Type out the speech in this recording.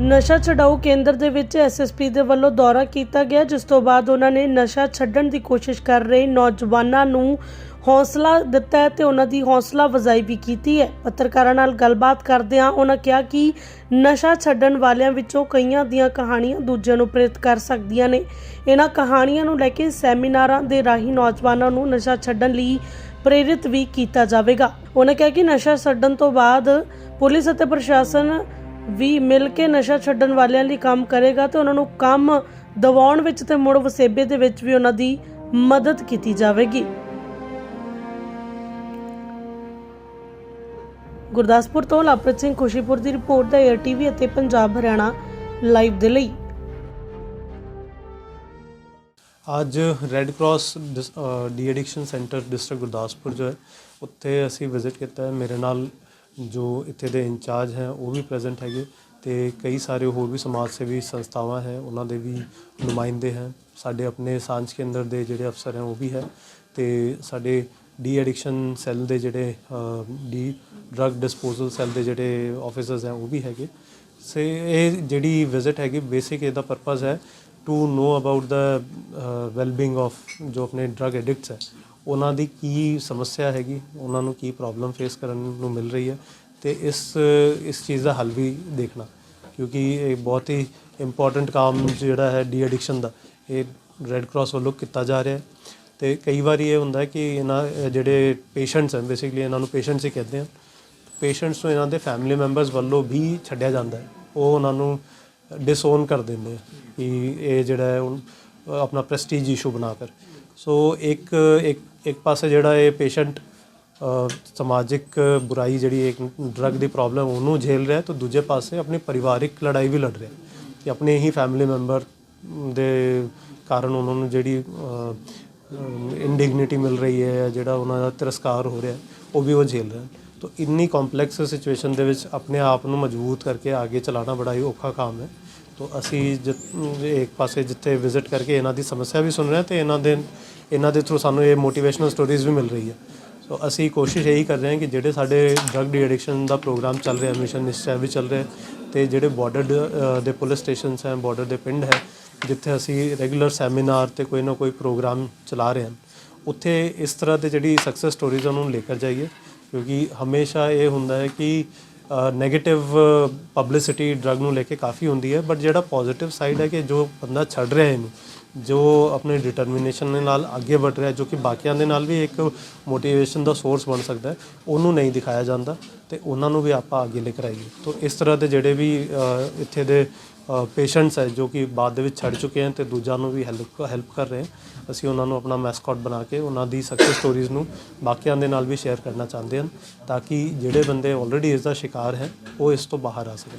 ਨਸ਼ਾ ਛਡਾਊ ਕੇਂਦਰ ਦੇ ਵਿੱਚ ਐਸਐਸਪੀ ਦੇ ਵੱਲੋਂ ਦੌਰਾ ਕੀਤਾ ਗਿਆ, ਜਿਸ ਤੋਂ ਬਾਅਦ ਉਹਨਾਂ ਨੇ ਨਸ਼ਾ ਛੱਡਣ ਦੀ ਕੋਸ਼ਿਸ਼ ਕਰ ਰਹੇ ਨੌਜਵਾਨਾਂ ਨੂੰ ਹੌਸਲਾ ਦਿੱਤਾ ਹੈ ਤੇ ਉਹਨਾਂ ਦੀ ਹੌਸਲਾ ਵਜ਼ਾਈ ਵੀ ਕੀਤੀ ਹੈ। ਪੱਤਰਕਾਰਾਂ ਨਾਲ ਗੱਲਬਾਤ ਕਰਦਿਆਂ ਉਹਨਾਂ ਕਿਹਾ ਕਿ ਨਸ਼ਾ ਛੱਡਣ ਵਾਲਿਆਂ ਵਿੱਚੋਂ ਕਈਆਂ ਦੀਆਂ ਕਹਾਣੀਆਂ ਦੂਜਿਆਂ ਨੂੰ ਪ੍ਰੇਰਿਤ ਕਰ ਸਕਦੀਆਂ ਨੇ। ਇਹਨਾਂ ਕਹਾਣੀਆਂ ਨੂੰ ਲੈ ਕੇ ਸੈਮੀਨਾਰਾਂ ਦੇ ਰਾਹੀਂ ਨੌਜਵਾਨਾਂ ਨੂੰ ਨਸ਼ਾ ਛੱਡਣ ਲਈ ਪ੍ਰੇਰਿਤ ਵੀ ਕੀਤਾ ਜਾਵੇਗਾ। ਉਹਨਾਂ ਕਿਹਾ ਕਿ ਨਸ਼ਾ ਛੱਡਣ ਤੋਂ ਬਾਅਦ ਪੁਲਿਸ ਅਤੇ ਪ੍ਰਸ਼ਾਸਨ ਵੀ ਮਿਲ ਕੇ ਨਸ਼ਾ ਛੱਡਣ ਵਾਲਿਆਂ ਲਈ ਕੰਮ ਕਰੇਗਾ ਤੇ ਉਹਨਾਂ ਨੂੰ ਕੰਮ ਦਿਵਾਉਣ ਵਿੱਚ ਤੇ ਮੁੜ ਵਸੇਬੇ ਦੇ ਵਿੱਚ ਵੀ ਉਹਨਾਂ ਦੀ ਮਦਦ ਕੀਤੀ ਜਾਵੇਗੀ। ਗੁਰਦਾਸਪੁਰ ਤੋਂ ਲਵਪ੍ਰੀਤ ਸਿੰਘ ਖੁਸ਼ੀਪੁਰ ਦੀ ਰਿਪੋਰਟ ਦਾ ਏਅਰ ਅਤੇ ਪੰਜਾਬ ਹਰਿਆਣਾ ਲਾਈਵ ਦੇ ਲਈ। ਅੱਜ red cross de addiction centre district Gurdaspur ਜੋ ਹੈ, ਉੱਥੇ ਅਸੀਂ ਵਿਜ਼ਿਟ ਕੀਤਾ ਹੈ। ਮੇਰੇ ਨਾਲ ਜੋ ਇੱਥੇ ਦੇ ਇੰਚਾਰਜ ਹੈ, ਉਹ ਵੀ ਪ੍ਰੈਜ਼ੈਂਟ ਹੈਗੇ ਤੇ ਕਈ ਸਾਰੇ ਹੋਰ ਵੀ ਸਮਾਜ ਸੇਵੀ ਸੰਸਥਾਵਾਂ ਹੈ, ਉਹਨਾਂ ਦੇ ਵੀ ਨੁਮਾਇੰਦੇ ਹੈ। ਸਾਡੇ ਆਪਣੇ ਸਾਂਝ ਕੇਂਦਰ ਦੇ ਜਿਹੜੇ ਅਫਸਰ ਹੈ, ਉਹ ਵੀ ਹੈ ਤੇ ਸਾਡੇ ਡੀ ਐਡਿਕਸ਼ਨ ਸੈੱਲ ਦੇ ਜਿਹੜੇ ਡੀ, ਡਰੱਗ ਡਿਸਪੋਜ਼ਲ ਸੈੱਲ ਦੇ ਜਿਹੜੇ ਆਫੀਸਰਸ ਹੈ, ਉਹ ਵੀ ਹੈਗੇ। ਸੇ, ਇਹ ਜਿਹੜੀ ਵਿਜ਼ਿਟ ਹੈਗੀ, ਬੇਸਿਕ ਇਹਦਾ ਪਰਪਸ ਹੈ to know about the wellbeing of ਜੋ ਆਪਣੇ ਡਰੱਗ ਐਡਿਕਟਸ ਹੈ ਉਹਨਾਂ ਦੀ ਕੀ ਸਮੱਸਿਆ ਹੈਗੀ, ਉਹਨਾਂ ਨੂੰ ਕੀ ਪ੍ਰੋਬਲਮ ਫੇਸ ਕਰਨ ਨੂੰ ਮਿਲ ਰਹੀ ਹੈ ਤੇ ਇਸ ਇਸ ਚੀਜ਼ ਦਾ ਹੱਲ ਵੀ ਦੇਖਣਾ। ਕਿਉਂਕਿ ਇਹ ਬਹੁਤ ਹੀ ਇੰਪੋਰਟੈਂਟ ਕੰਮ ਜਿਹੜਾ ਹੈ ਡੀ ਐਡਿਕਸ਼ਨ ਦਾ, ਇਹ ਰੈੱਡ ਕਰਾਸ ਵੱਲੋਂ ਕੀਤਾ ਜਾ ਰਿਹਾ ਹੈ। ਤੇ ਕਈ ਵਾਰੀ ਇਹ ਹੁੰਦਾ ਕਿ ਇਹਨਾਂ ਜਿਹੜੇ ਪੇਸ਼ੈਂਟਸ ਹਨ ਬੇਸਿਕਲੀ ਇਹਨਾਂ ਨੂੰ ਪੇਸ਼ੈਂਟਸ ਹੀ ਕਹਿੰਦੇ ਹਨ ਪੇਸ਼ੈਂਟਸ ਨੂੰ ਇਹਨਾਂ ਦੇ ਫੈਮਿਲੀ ਮੈਂਬਰਸ ਵੱਲੋਂ ਵੀ ਛੱਡਿਆ ਜਾਂਦਾ ਹੈ। ਉਹ ਉਹਨਾਂ ਨੂੰ ਡਿਸਓਨ ਕਰ ਦਿੰਦੇ ਆ ਕਿ ਇਹ ਜਿਹੜਾ ਹੈ, ਉਹ ਆਪਣਾ ਪ੍ਰੈਸਟੀਜ ਇਸ਼ੂ ਬਣਾ ਕਰ। ਸੋ ਇੱਕ ਇੱਕ ਇੱਕ ਪਾਸੇ ਜਿਹੜਾ ਇਹ ਪੇਸ਼ੈਂਟ ਸਮਾਜਿਕ ਬੁਰਾਈ ਜਿਹੜੀ ਇੱਕ ਡਰੱਗ ਦੀ ਪ੍ਰੋਬਲਮ ਉਹਨੂੰ ਝੇਲ ਰਿਹਾ ਤਾਂ ਦੂਜੇ ਪਾਸੇ ਆਪਣੀ ਪਰਿਵਾਰਿਕ ਲੜਾਈ ਵੀ ਲੜ ਰਿਹਾ ਕਿ ਆਪਣੇ ਹੀ ਫੈਮਿਲੀ ਮੈਂਬਰ ਦੇ ਕਾਰਨ ਉਹਨਾਂ ਨੂੰ ਜਿਹੜੀ ਇਨਡਿਗਨਿਟੀ ਮਿਲ ਰਹੀ ਹੈ ਜਿਹੜਾ ਉਹਨਾਂ ਦਾ ਤਿਰਸਕਾਰ ਹੋ ਰਿਹਾ ਉਹ ਵੀ ਉਹ ਝੇਲ ਰਿਹਾ ਤਾਂ ਇੰਨੀ ਕੰਪਲੈਕਸ ਸਿਚੁਏਸ਼ਨ ਦੇ ਵਿੱਚ ਆਪਣੇ ਆਪ ਨੂੰ ਮਜ਼ਬੂਤ ਕਰਕੇ ਅੱਗੇ ਚਲਾਉਣਾ ਬੜਾ ਹੀ ਔਖਾ ਕੰਮ ਹੈ। ਤਾਂ ਅਸੀਂ ਜਿ- ਇੱਕ ਪਾਸੇ ਜਿੱਥੇ ਵਿਜ਼ਿਟ ਕਰਕੇ ਇਹਨਾਂ ਦੀ ਸਮੱਸਿਆ ਵੀ ਸੁਣ ਰਹੇ ਹਾਂ ਤੇ ਇਹਨਾਂ ਦੇ ਇਹਨਾਂ ਦੇ ਥਰੂ ਸਾਨੂੰ ਇਹ ਮੋਟੀਵੇਸ਼ਨਲ ਸਟੋਰੀਜ਼ ਵੀ ਮਿਲ ਰਹੀ ਹੈ। ਸੋ ਅਸੀਂ ਕੋਸ਼ਿਸ਼ ਇਹੀ ਕਰ ਰਹੇ ਹਾਂ ਕਿ ਜਿਹੜੇ ਸਾਡੇ ਡਰੱਗ ਡੀ ਐਡਿਕਸ਼ਨ ਦਾ ਪ੍ਰੋਗਰਾਮ ਚੱਲ ਰਿਹਾ ਮਿਸ਼ਨ ਨਿਸ਼ਚੈ ਵੀ ਚੱਲ ਰਿਹਾ ਤੇ ਜਿਹੜੇ ਬਾਰਡਰ ਦੇ ਪੁਲਿਸ ਸਟੇਸ਼ਨਸ ਹੈ ਬਾਰਡਰ ਦੇ ਪਿੰਡ ਹੈ, ਜਿੱਥੇ ਅਸੀਂ ਰੈਗੂਲਰ ਸੈਮੀਨਾਰ ਤੇ ਕੋਈ ਨਾ ਕੋਈ ਪ੍ਰੋਗਰਾਮ ਚਲਾ ਰਹੇ ਹਾਂ, ਉੱਥੇ ਇਸ ਤਰ੍ਹਾਂ ਦੇ ਜਿਹੜੀ ਸਕਸੈਸ ਸਟੋਰੀਜ਼ ਉਹਨੂੰ ਲੈ ਕੇ ਜਾਈਏ, ਕਿਉਂਕਿ ਹਮੇਸ਼ਾ ਇਹ ਹੁੰਦਾ ਹੈ ਕਿ 네ਗੇਟਿਵ ਪਬਲਿਸਿਟੀ ਡਰੱਗ ਨੂੰ ਲੈ ਕੇ ਕਾਫੀ ਹੁੰਦੀ ਹੈ ਬਟ ਜਿਹੜਾ ਪੋਜ਼ਿਟਿਵ ਸਾਈਡ ਹੈ ਕਿ ਜੋ ਬੰਦਾ ਛੱਡ ਰਿਹਾ ਇਹਨੂੰ ਜੋ ਆਪਣੇ ਡਿਟਰਮੀਨੇਸ਼ਨ ਦੇ ਨਾਲ ਅੱਗੇ ਵੱਧ ਰਿਹਾ, ਜੋ ਕਿ ਬਾਕੀਆਂ ਦੇ ਨਾਲ ਵੀ ਇੱਕ ਮੋਟੀਵੇਸ਼ਨ ਦਾ ਸੋਰਸ ਬਣ ਸਕਦਾ ਹੈ, ਉਹਨੂੰ ਨਹੀਂ ਦਿਖਾਇਆ ਜਾਂਦਾ ਤੇ ਉਹਨਾਂ ਨੂੰ ਵੀ ਆਪਾਂ ਅੱਗੇ ਲੈ ਕੇ ਆਈਏ। ਤਾਂ ਇਸ ਤਰ੍ਹਾਂ ਦੇ ਜਿਹੜੇ ਵੀ ਇੱਥੇ ਦੇ ਪੇਸ਼ੈਂਟਸ ਹੈ, ਜੋ ਕਿ ਬਾਅਦ ਦੇ ਵਿੱਚ ਛੱਡ ਚੁੱਕੇ ਹਨ ਤੇ ਦੂਜਿਆਂ ਨੂੰ ਵੀ ਹੈਲਪ ਹੈਲਪ ਕਰ ਰਹੇ ਹਾਂ ਅਸੀਂ ਉਹਨਾਂ ਨੂੰ ਆਪਣਾ ਮੈਸਕਟ ਬਣਾ ਕੇ ਉਹਨਾਂ ਦੀ ਸਕਸੈਸ ਸਟੋਰੀਜ਼ ਨੂੰ ਬਾਕੀਆਂ ਦੇ ਨਾਲ ਵੀ ਸ਼ੇਅਰ ਕਰਨਾ ਚਾਹੁੰਦੇ ਹਨ, ਤਾਂ ਕਿ ਜਿਹੜੇ ਬੰਦੇ ਆਲਰੇਡੀ ਇਸ ਦਾ ਸ਼ਿਕਾਰ ਹੈ, ਉਹ ਇਸ ਤੋਂ ਬਾਹਰ ਆ ਸਕਣ।